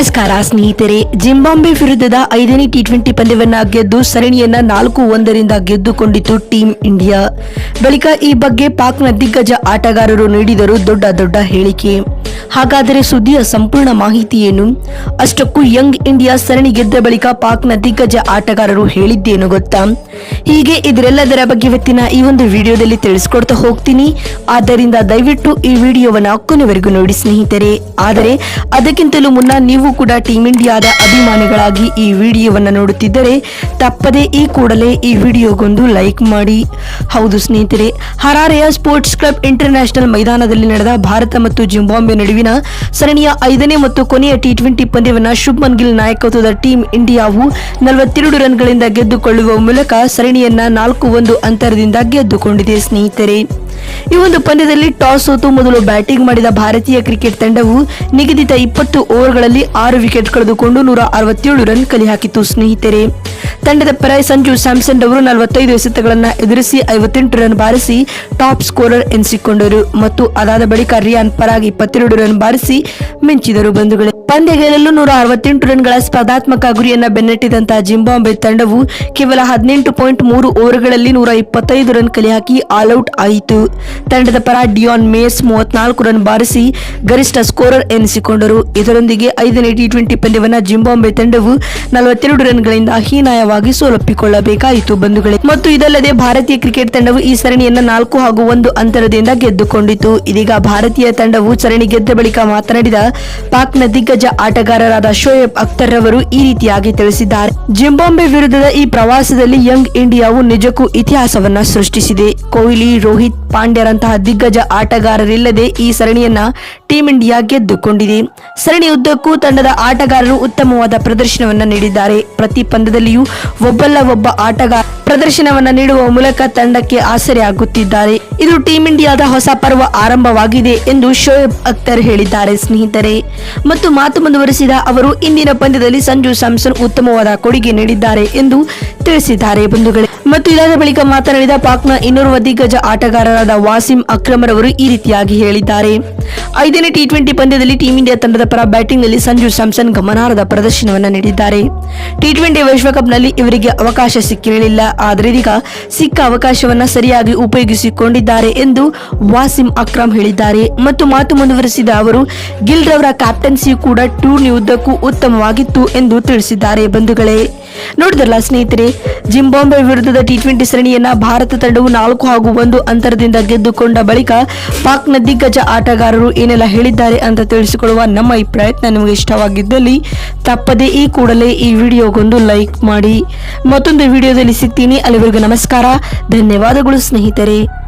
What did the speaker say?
ನಮಸ್ಕಾರ ಸ್ನೇಹಿತರೆ. ಜಿಂಬಾಂಬೆ ವಿರುದ್ಧದ ಐದನೇ ಟಿ ಟ್ವೆಂಟಿ ಪಂದ್ಯವನ್ನ ಗೆದ್ದು ಸರಣಿಯನ್ನ ನಾಲ್ಕು ಒಂದರಿಂದ ಗೆದ್ದುಕೊಂಡಿತು ಟೀಂ ಇಂಡಿಯಾ ಬಳಿಕ ಈ ಬಗ್ಗೆ ಪಾಕ್ನ ದಿಗ್ಗಜ ಆಟಗಾರರು ನೀಡಿದರು ದೊಡ್ಡ ದೊಡ್ಡ ಹೇಳಿಕೆ. ಹಾಗಾದರೆ ಸುದ್ದಿಯ ಸಂಪೂರ್ಣ ಮಾಹಿತಿ ಏನು? ಅಷ್ಟಕ್ಕೂ ಯಂಗ್ ಇಂಡಿಯಾ ಸರಣಿ ಗೆದ್ದ ಬಳಿಕ ಪಾಕ್ನ ದಿಗ್ಗಜ ಆಟಗಾರರು ಹೇಳಿದ್ದೇನು ಗೊತ್ತಾ? ಹೀಗೆ ಇದರೆಲ್ಲದರ ಬಗ್ಗೆ ಇವತ್ತಿನ ಈ ಒಂದು ವಿಡಿಯೋದಲ್ಲಿ ತಿಳಿಸ್ಕೊಡ್ತಾ ಹೋಗ್ತೀನಿ. ಆದ್ದರಿಂದ ದಯವಿಟ್ಟು ಈ ವಿಡಿಯೋವನ್ನು ಕೊನೆವರೆಗೂ ನೋಡಿ ಸ್ನೇಹಿತರೆ. ಆದರೆ, ಅದಕ್ಕಿಂತಲೂ ಮುನ್ನ ನೀವು ಕೂಡ ಟೀಮ್ ಇಂಡಿಯಾದ ಅಭಿಮಾನಿಗಳಾಗಿ ಈ ವಿಡಿಯೋವನ್ನು ನೋಡುತ್ತಿದ್ದರೆ, ತಪ್ಪದೇ ಈ ಕೂಡಲೇ ಈ ವಿಡಿಯೋಗೊಂದು ಲೈಕ್ ಮಾಡಿ. ಹೌದು ಸ್ನೇಹಿತರೆ, ಹರಾರೆಯ ಸ್ಪೋರ್ಟ್ಸ್ ಕ್ಲಬ್ ಇಂಟರ್ನ್ಯಾಷನಲ್ ಮೈದಾನದಲ್ಲಿ ನಡೆದ ಭಾರತ ಮತ್ತು ಜಿಂಬಾಬ್ವೆ ಸರಣಿಯ ಐದನೇ ಮತ್ತು ಕೊನೆಯ ಟಿ ಟ್ವೆಂಟಿ ಪಂದ್ಯವನ್ನು ಶುಭ್ಮನ್ ಗಿಲ್ ನಾಯಕತ್ವದ ಟೀಂ ಇಂಡಿಯಾವು ನಲವತ್ತೆರಡು ರನ್ಗಳಿಂದ ಗೆದ್ದುಕೊಳ್ಳುವ ಮೂಲಕ ಸರಣಿಯನ್ನ ನಾಲ್ಕು ಒಂದು ಅಂತರದಿಂದ ಗೆದ್ದುಕೊಂಡಿದೆ ಸ್ನೇಹಿತರೆ. ಈ ಒಂದು ಪಂದ್ಯದಲ್ಲಿ ಟಾಸ್ ಸೋತು ಮೊದಲು ಬ್ಯಾಟಿಂಗ್ ಮಾಡಿದ ಭಾರತೀಯ ಕ್ರಿಕೆಟ್ ತಂಡವು ನಿಗದಿತ ಇಪ್ಪತ್ತು ಓವರ್ಗಳಲ್ಲಿ ಆರು ವಿಕೆಟ್ ಕಳೆದುಕೊಂಡು ನೂರ ಅರವತ್ತೇಳು ರನ್ ಕಲೆ ಹಾಕಿತು ಸ್ನೇಹಿತರೆ, ತಂಡದ ಪರ ಸಂಜು ಸ್ಯಾಮ್ಸನ್ ಅವರು ನಲವತ್ತೈದು ಎಸೆತಗಳನ್ನು ಎದುರಿಸಿ ಐವತ್ತೆಂಟು ರನ್ ಬಾರಿಸಿ ಟಾಪ್ ಸ್ಕೋರರ್ ಎನಿಸಿಕೊಂಡರು. ಮತ್ತು ಅದಾದ ಬಳಿಕ ರಿಯಾನ್ ಪರಾಗ್ ಇಪ್ಪತ್ತೆರಡು ರನ್ ಬಾರಿಸಿ ಮಿಂಚಿದರು ಬಂಧುಗಳೇ. ಪಂದ್ಯ ಗೆಲ್ಲಲು ನೂರ ಅರವತ್ತೆಂಟು ರನ್ಗಳ ಸ್ಪರ್ಧಾತ್ಮಕ ಗುರಿಯನ್ನ ಬೆನ್ನಟ್ಟಿದಂತಹ ಜಿಂಬಾಬ್ವೆ ತಂಡವು ಕೇವಲ ಹದಿನೆಂಟು ಪಾಯಿಂಟ್ ಮೂರು ಓವರ್ಗಳಲ್ಲಿ ನೂರ ಇಪ್ಪತ್ತೈದು ರನ್ ಕಲೆ ಹಾಕಿ ಆಲ್ಔಟ್ ಆಯಿತು. ತಂಡದ ಪರ ಡಿಯಾನ್ ಮೇಸ್ ಮೂವತ್ನಾಲ್ಕು ರನ್ ಬಾರಿಸಿ ಗರಿಷ್ಠ ಸ್ಕೋರರ್ ಎನಿಸಿಕೊಂಡರು. ಇದರೊಂದಿಗೆ ಐದನೇ ಟಿ ಟ್ವೆಂಟಿ ಪಂದ್ಯವನ್ನು ಜಿಂಬಾಂಬೆ ತಂಡವು ನಲವತ್ತೆರಡು ರನ್ಗಳಿಂದ ಹೀನಾಯವಾಗಿ ಸೋಲಪ್ಪಿಕೊಳ್ಳಬೇಕಾಯಿತು ಬಂಧುಗಳೇ. ಮತ್ತು ಇದಲ್ಲದೆ ಭಾರತೀಯ ಕ್ರಿಕೆಟ್ ತಂಡವು ಈ ಸರಣಿಯನ್ನ ನಾಲ್ಕು ಹಾಗೂ ಒಂದು ಅಂತರದಿಂದ ಗೆದ್ದುಕೊಂಡಿತು. ಇದೀಗ ಭಾರತೀಯ ತಂಡವು ಸರಣಿ ಗೆದ್ದ ಬಳಿಕ ಮಾತನಾಡಿದ ಪಾಕ್ನ ದಿಗ್ಗಜ ಆಟಗಾರರಾದ ಶೋಯಬ್ ಅಖ್ತರ್ ರವರು ಈ ರೀತಿಯಾಗಿ ತಿಳಿಸಿದ್ದಾರೆ. ಜಿಂಬಾಂಬೆ ವಿರುದ್ಧದ ಈ ಪ್ರವಾಸದಲ್ಲಿ ಯಂಗ್ ಇಂಡಿಯಾವು ನಿಜಕ್ಕೂ ಇತಿಹಾಸವನ್ನ ಸೃಷ್ಟಿಸಿದೆ. ಕೊಹ್ಲಿ, ರೋಹಿತ್ ಪಾಂಡ್ಯರಂತಹ ದಿಗ್ಗಜ ಆಟಗಾರರಿಲ್ಲದೆ ಈ ಸರಣಿಯನ್ನ ಟೀಂ ಇಂಡಿಯಾ ಗೆದ್ದುಕೊಂಡಿದೆ. ಸರಣಿ ಉದ್ದಕ್ಕೂ ತಂಡದ ಆಟಗಾರರು ಉತ್ತಮವಾದ ಪ್ರದರ್ಶನವನ್ನ ನೀಡಿದ್ದಾರೆ. ಪ್ರತಿ ಪಂದ್ಯದಲ್ಲಿಯೂ ಒಬ್ಬಲ್ಲ ಒಬ್ಬ ಆಟಗಾರ ಪ್ರದರ್ಶನವನ್ನ ನೀಡುವ ಮೂಲಕ ತಂಡಕ್ಕೆ ಆಸರೆಯಾಗುತ್ತಿದ್ದಾರೆ ಇದು ಟೀಂ ಇಂಡಿಯಾದ ಹೊಸ ಪರ್ವ ಆರಂಭವಾಗಿದೆ ಎಂದು ಶೋಯಬ್ ಅಖ್ತರ್ ಹೇಳಿದ್ದಾರೆ ಸ್ನೇಹಿತರೆ. ಮತ್ತು ಮಾತು ಮುಂದುವರೆಸಿದ ಅವರು, ಇಂದಿನ ಪಂದ್ಯದಲ್ಲಿ ಸಂಜು ಸ್ಯಾಮ್ಸನ್ ಉತ್ತಮವಾದ ಕೊಡುಗೆ ನೀಡಿದ್ದಾರೆ ಎಂದು ತಿಳಿಸಿದ್ದಾರೆ ಬಂಧುಗಳೇ. ಮತ್ತು ಇದಾದ ಬಳಿಕ ಮಾತನಾಡಿದ ಪಾಕ್ನ ಇನ್ನೋರ್ವ ದಿಗ್ಗಜ ಆಟಗಾರರಾದ ವಾಸಿಂ ಅಕ್ರಮ್ ರವರು ಈ ರೀತಿಯಾಗಿ ಹೇಳಿದ್ದಾರೆ. ಐದನೇ ಟಿ ಟ್ವೆಂಟಿ ಪಂದ್ಯದಲ್ಲಿ ಟೀಂ ಇಂಡಿಯಾ ತಂಡದ ಪರ ಬ್ಯಾಟಿಂಗ್ನಲ್ಲಿ ಸಂಜು ಸ್ಯಾಮ್ಸನ್ ಗಮನಾರ್ಹದ ಪ್ರದರ್ಶನವನ್ನು ನೀಡಿದ್ದಾರೆ. ಟಿ ಟ್ವೆಂಟಿ ವಿಶ್ವಕಪ್ನಲ್ಲಿ ಇವರಿಗೆ ಅವಕಾಶ ಸಿಕ್ಕಿರಲಿಲ್ಲ. ಆದರೆ ಇದೀಗ ಸಿಕ್ಕ ಅವಕಾಶವನ್ನ ಸರಿಯಾಗಿ ಉಪಯೋಗಿಸಿಕೊಂಡಿದ್ದಾರೆ ಎಂದು ವಾಸಿಂ ಅಕ್ರಮ್ ಹೇಳಿದ್ದಾರೆ. ಮತ್ತು ಮಾತು ಮುಂದುವರೆಸಿದ ಅವರು ಗಿಲ್ ರವರ ಕ್ಯಾಪ್ಟನ್ಸಿ ಕೂಡ ಟೂರ್ನಿ ಉದ್ದಕ್ಕೂ ಉತ್ತಮವಾಗಿತ್ತು ಎಂದು ತಿಳಿಸಿದ್ದಾರೆ ಬಂಧುಗಳೇ. ನೋಡಿದ್ರಲ್ಲ ಸ್ನೇಹಿತರೆ, ಜಿಂಬಾಂಬೆ ವಿರುದ್ಧದ ಟಿ ಟ್ವೆಂಟಿ ಸರಣಿಯನ್ನ ಭಾರತ ತಂಡವು ನಾಲ್ಕು ಹಾಗೂ ಒಂದು ಅಂತರದಿಂದ ಗೆದ್ದುಕೊಂಡ ಬಳಿಕ ಪಾಕ್ನ ದಿಗ್ಗಜ ಆಟಗಾರರು ಏನೆಲ್ಲ ಹೇಳಿದ್ದಾರೆ ಅಂತ ತಿಳಿಸಿಕೊಳ್ಳುವ ನಮ್ಮ ಈ ಪ್ರಯತ್ನ ನಿಮಗೆ ಇಷ್ಟವಾಗಿದ್ದಲ್ಲಿ ತಪ್ಪದೇ ಈ ಕೂಡಲೇ ಈ ವಿಡಿಯೋಗೊಂದು ಲೈಕ್ ಮಾಡಿ ಮತ್ತೊಂದು ವಿಡಿಯೋದಲ್ಲಿ ಸಿಗ್ತೀನಿ. ಅಲ್ಲಿವರೆಗೂ ನಮಸ್ಕಾರ. ಧನ್ಯವಾದಗಳು ಸ್ನೇಹಿತರೆ.